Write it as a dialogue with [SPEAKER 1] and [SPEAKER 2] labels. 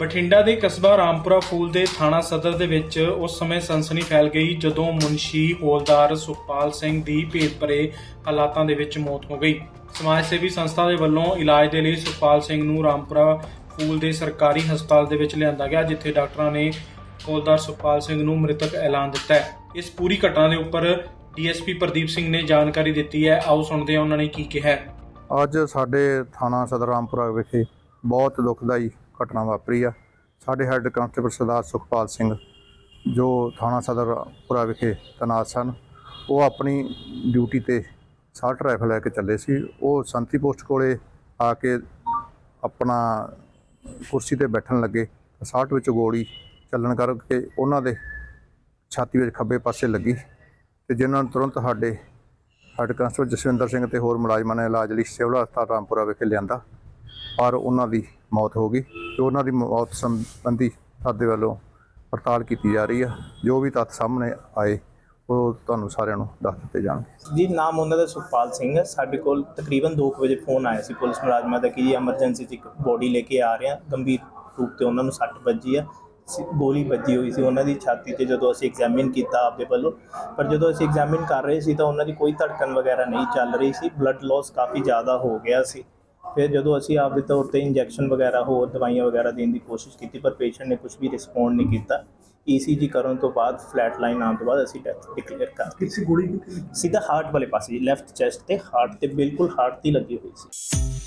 [SPEAKER 1] ਬਠਿੰਡਾ ਦੇ ਕਸਬਾ ਰਾਮਪੁਰਾ ਫੂਲ ਦੇ ਥਾਣਾ ਸਦਰ ਦੇ ਵਿੱਚ ਉਸ ਸਮੇਂ ਸਨਸਨੀ ਫੈਲ ਗਈ ਜਦੋਂ ਮੁਨਸ਼ੀ ਹੌਲਦਾਰ ਸੁਖਪਾਲ ਸਿੰਘ ਦੀ ਭੇਦ ਭਰੇ ਹਾਲਾਤਾਂ ਦੇ ਵਿੱਚ ਮੌਤ ਹੋ ਗਈ। ਸਮਾਜ ਸੇਵੀ ਸੰਸਥਾ ਦੇ ਵੱਲੋਂ ਇਲਾਜ ਦੇ ਲਈ ਸੁਖਪਾਲ ਸਿੰਘ ਨੂੰ ਰਾਮਪੁਰਾ ਫੂਲ ਦੇ ਸਰਕਾਰੀ ਹਸਪਤਾਲ ਦੇ ਵਿੱਚ ਲਿਆਂਦਾ ਗਿਆ, ਜਿੱਥੇ ਡਾਕਟਰਾਂ ਨੇ ਹੌਲਦਾਰ ਸੁਖਪਾਲ ਸਿੰਘ ਨੂੰ ਮ੍ਰਿਤਕ ਐਲਾਨ ਦਿੱਤਾ ਹੈ। ਇਸ ਪੂਰੀ ਘਟਨਾ ਦੇ ਉੱਪਰ ਡੀਐਸਪੀ ਪ੍ਰਦੀਪ ਸਿੰਘ ਨੇ ਜਾਣਕਾਰੀ ਦਿੱਤੀ ਹੈ। ਆਓ ਸੁਣਦੇ ਹਾਂ ਉਹਨਾਂ ਨੇ ਕੀ ਕਿਹਾ
[SPEAKER 2] ਅੱਜ ਸਾਡੇ ਥਾਣਾ ਸਦਰ ਰਾਮਪੁਰਾ ਵਿਖੇ ਬਹੁਤ ਦੁਖਦਾਈ ਘਟਨਾ ਵਾਪਰੀ ਆ। ਸਾਡੇ ਹੈੱਡ ਕਾਂਸਟੇਬਲ ਸਰਦਾਰ ਸੁਖਪਾਲ ਸਿੰਘ ਜੋ ਥਾਣਾ ਸਦਰਪੁਰਾ ਵਿਖੇ ਤੈਨਾਤ ਸਨ, ਉਹ ਆਪਣੀ ਡਿਊਟੀ ਤੇ ਸਾਲਟ ਰਾਈਫਲ ਲੈ ਕੇ ਚੱਲੇ ਸੀ। ਉਹ ਸੰਤੀ ਪੋਸਟ ਕੋਲੇ ਆ ਕੇ ਆਪਣਾ ਕੁਰਸੀ ਤੇ ਬੈਠਣ ਲੱਗੇ। ਸਾਲਟ ਵਿੱਚ ਗੋਲੀ ਚੱਲਣ ਕਰਕੇ ਉਹਨਾਂ ਦੇ ਛਾਤੀ ਵਿੱਚ ਖੱਬੇ ਪਾਸੇ ਲੱਗੀ ਤੇ ਜਿਨ੍ਹਾਂ ਨੂੰ ਤੁਰੰਤ ਸਾਡੇ ਹੈੱਡ ਕਾਂਸਟੇਬਲ ਜਸਵਿੰਦਰ ਸਿੰਘ ਤੇ ਹੋਰ ਮੁਲਾਜ਼ਮਾਂ ਨੇ ਇਲਾਜ ਲਈ ਸਿਵਲ ਹਸਪਤਾਲ ਰਾਮਪੁਰਾ ਵਿਖੇ ਲਿਆਂਦਾ। ਪਰ ਉਹਨਾਂ ਦੀ ਮੌਤ ਹੋ ਗਈ ਤੇ ਉਹਨਾਂ ਦੀ ਮੌਤ ਸੰਬੰਧੀ ਸਾਡੇ ਵੱਲੋਂ ਪੜਤਾਲ ਕੀਤੀ ਜਾ ਰਹੀ ਆ। ਜੋ ਵੀ ਤੱਥ ਸਾਹਮਣੇ ਆਏ, ਉਹ ਤੁਹਾਨੂੰ ਸਾਰਿਆਂ ਨੂੰ ਦੱਸ ਦਿੱਤੇ ਜਾਣਗੇ।
[SPEAKER 3] ਜੀ, ਨਾਮ ਉਹਨਾਂ ਦਾ ਸੁਖਪਾਲ ਸਿੰਘ ਹੈ। ਸਾਡੇ ਕੋਲ ਤਕਰੀਬਨ 2 ਵਜੇ ਫੋਨ ਆਇਆ ਸੀ ਪੁਲਿਸ ਮੁਲਾਜ਼ਮਾਂ ਦਾ ਕਿ ਜੀ ਐਮਰਜੈਂਸੀ 'ਚ ਇੱਕ ਬੋਡੀ ਲੈ ਕੇ ਆ ਰਹੇ ਆ। ਗੰਭੀਰ ਰੂਪ ਤੇ ਉਹਨਾਂ ਨੂੰ ਸੱਟ ਵੱਜੀ ਆ। ਗੋਲੀ ਵੱਜੀ ਹੋਈ ਸੀ ਉਹਨਾਂ ਦੀ ਛਾਤੀ ਤੇ ਜਦੋਂ ਅਸੀਂ ਐਗਜ਼ਾਮਿਨ ਕੀਤਾ ਆਪਦੇ ਵੱਲੋਂ। ਪਰ ਜਦੋਂ ਅਸੀਂ ਐਗਜ਼ਾਮਿਨ ਕਰ ਰਹੇ ਸੀ ਤਾਂ ਉਹਨਾਂ ਦੀ ਕੋਈ ਧੜਕਣ ਵਗੈਰਾ ਨਹੀਂ ਚੱਲ ਰਹੀ ਸੀ। ਬਲੱਡ ਲਾਸ ਕਾਫੀ ਜ਼ਿਆਦਾ ਹੋ ਗਿਆ ਸੀ। ਫਿਰ ਜਦੋਂ ਅਸੀਂ ਆਪਦੇ ਤੌਰ ਤੇ ਇੰਜੈਕਸ਼ਨ ਵਗੈਰਾ ਹੋਰ ਦਵਾਈਆਂ ਵਗੈਰਾ ਦੇਣ ਦੀ ਕੋਸ਼ਿਸ਼ ਕੀਤੀ ਪਰ ਪੇਸ਼ੈਂਟ ਨੇ ਕੁਝ ਵੀ ਰਿਸਪੌਂਡ ਨਹੀਂ ਕੀਤਾ। ਈਸੀਜੀ ਕਰਨ ਤੋਂ ਬਾਅਦ ਫਲੈਟ ਲਾਈਨ ਆਉਣ ਤੋਂ ਬਾਅਦ ਅਸੀਂ ਡੈਥ ਡਿਕਲੇਅਰ ਕਰ ਦਿੱਤੀ।
[SPEAKER 4] ਕਿਸੇ ਗੋਲੀ ਕਿੱਥੇ ਲੱਗੀ?
[SPEAKER 3] ਸਿੱਧਾ ਹਾਰਟ ਵਾਲੇ ਪਾਸੇ ਲੈਫਟ ਚੈਸਟ ਤੇ ਹਾਰਟ ਤੇ ਬਿਲਕੁਲ ਹਾਰਟ ਤੇ ਲੱਗੀ ਹੋਈ ਸੀ।